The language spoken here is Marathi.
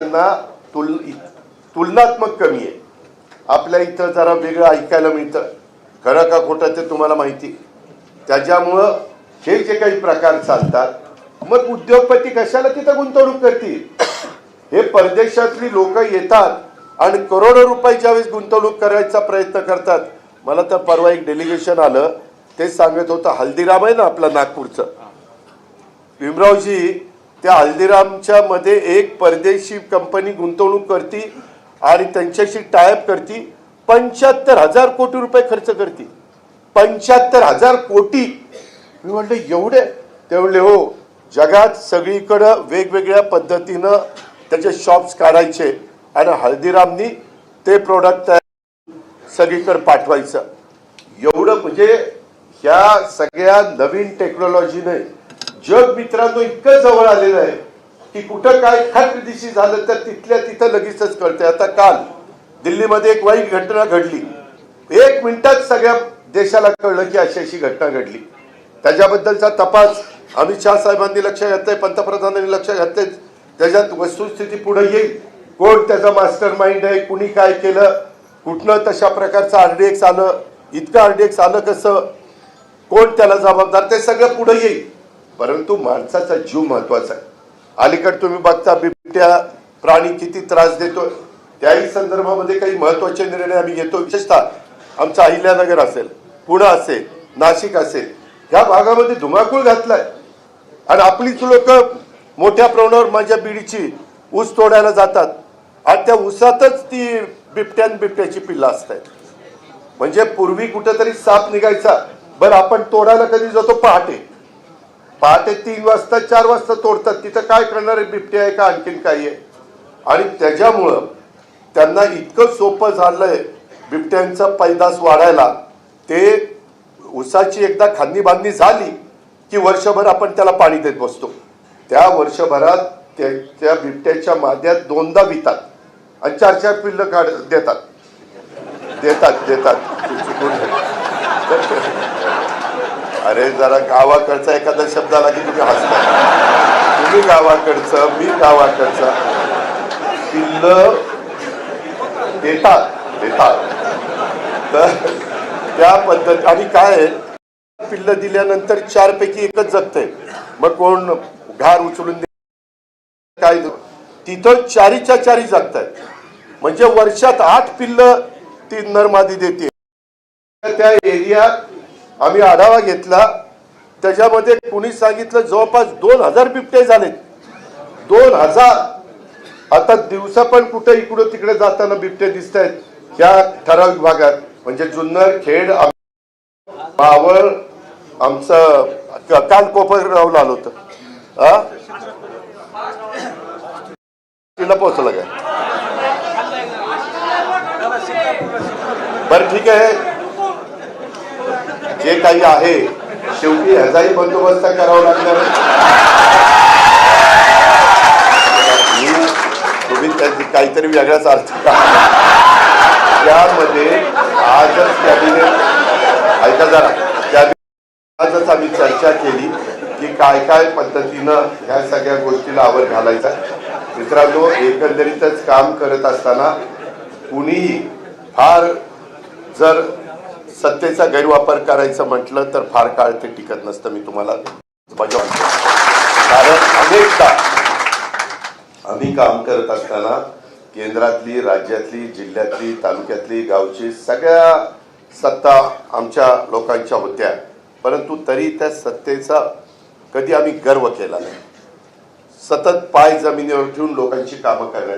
त्यांना तुल तुलनात्मक कमी आहे. आपल्या इथं जरा वेगळं ऐकायला मिळतं. खरं का खोटं ते तुम्हाला माहिती त्याच्यामुळं हे जे काही प्रकार चालतात मग उद्योगपती कशाला तिथं गुंतवणूक करतील? हे परदेशातली लोक येतात आणि करोडो रुपयाच्या वेळेस गुंतवणूक करायचा प्रयत्न करतात. मला तर परवा एक डेलिगेशन आलं. ते सांगत होतं हल्दीराम आहे ना आपलं नागपूरचं. भीमरावजी त्या हल्दीरामच्या मध्ये एक परदेशी कंपनी गुंतवणूक करती आणि त्यांच्याशी टायअप करती. पंच्याहत्तर हजार कोटी रुपये खर्च करते. पंच्याहत्तर हजार कोटी. मी म्हटलं एवढे? ते म्हणले हो जगात सगळीकडं वेगवेगळ्या पद्धतीनं त्याचे शॉप्स काढायचे आणि हल्दीरामनी ते प्रोडक्ट सगळीकडे पाठवायचं. एवढं म्हणजे ह्या सगळ्या नवीन टेक्नॉलॉजीने जग मित्रांनो इतकं जवळ आलेलं आहे. की कुठं काय खाट दिशी झालं तर तिथल्या तिथं लगेचच कळते आता काल दिल्लीमध्ये एक वाईट घटना घडली. एक मिनिटात सगळ्या देशाला कळलं की अशी अशी घटना घडली. त्याच्याबद्दलचा तपास अमित शहा साहेबांनी लक्ष घातलंय पंतप्रधानांनी लक्ष घातलंय. त्याच्यात वस्तुस्थिती पुढे येईल. कोण त्याचा मास्टर माइंड आहे? कुणी काय केलं? कुठनं तशा प्रकारचं आरडीएक्स आलं? इतकं आरडीएक्स आलं कसं? कोण त्याला जबाबदार? ते सगळं पुढे येईल. परंतु माणसाचा जीव महत्त्वाचा आहे. अलीकडे तुम्ही बघता बिबट्या प्राणी किती त्रास देतोय. त्याही संदर्भामध्ये काही महत्त्वाचे निर्णय आम्ही घेतो विशेषतः आमचा अहिल्यानगर असेल पुणे असेल नाशिक असेल ह्या भागामध्ये धुमाकूळ घातलाय. आणि आपलीच लोक मोठ्या प्रमाणावर माझ्या बीडीची ऊस तोडायला जातात. आणि त्या ऊसातच ती बिबट्यान बिबट्याची पिल्लं असतात. म्हणजे पूर्वी कुठेतरी साप निघायचा बरं आपण तोडायला कधी जातो पहाटे. पहाटे तीन वाजता चार वाजता तोडतात. तिथं काय करणार आहे बिबटे आहे का आणखीन काही आहे? आणि त्याच्यामुळं त्यांना इतकं सोपं झालं आहे बिबट्यांचा पैदास वाढायला. ते उसाची एकदा खांदी बांधणी झाली की वर्षभर आपण त्याला पाणी देत बसतो. त्या वर्षभरात त्या त्या बिबट्याच्या माद्यात दोनदा वितात आणि चार चार पिल्लं काढ देतात. देतात देतात. अरे जरा गावाकडचा एखादा शब्द आला की तुम्ही हसता. तुम्ही गावाकडचं मी गावाकडचा. पिल्ल देतात देतात तर त्या पद्धत आणि काय आहे, पिल्ल दिल्यानंतर चार पैकी एकच जगतंय. मग कोण घार उचलून दे काय तिथं चारीच्या चारी जगतायत म्हणजे वर्षात आठ पिल्ल ती नरमादी देते. त्या एरियात आम्ही आढावा घेतला. त्याच्यामध्ये कुणी सांगितलं जवळपास दोन हजार बिबटे झालेत. दोन हजार. आता दिवसा पण कुठे इकडं तिकडे जाताना बिबटे दिसत आहेत ह्या ठराविक भागात. म्हणजे जुन्नर खेड मावळ आमचं क- काल कोपरगावला आलो होतं. तिला पोहोचलं काय? बरं ठीक आहे. जे काही आहे शेवटी ह्याचाही बंदोबस्त करावा लागणार तुम्ही त्याची काहीतरी वेगळाच अर्थ त्यामध्ये आजच कॅबिनेट ऐका जरा आजच आम्ही चर्चा केली की काय काय पद्धतीनं ह्या सगळ्या गोष्टीला आवर घालायचा. मित्रांनो एकंदरीतच काम करत असताना कुणीही फार जर सत्तेचा गैरवापर करायचं म्हटलं तर फार काळ ते टिकत नसतं. मी तुम्हाला बजावतो. कारण अनेकदा आम्ही काम करत असताना केंद्रातली राज्यातली जिल्ह्यातली तालुक्यातली गावची सगळ्या सत्ता आमच्या लोकांच्या होत्या. परंतु तरी त्या सत्तेचा कधी आम्ही गर्व केला नाही. सतत पाय जमिनीवर ठेवून लोकांची कामं करण्यात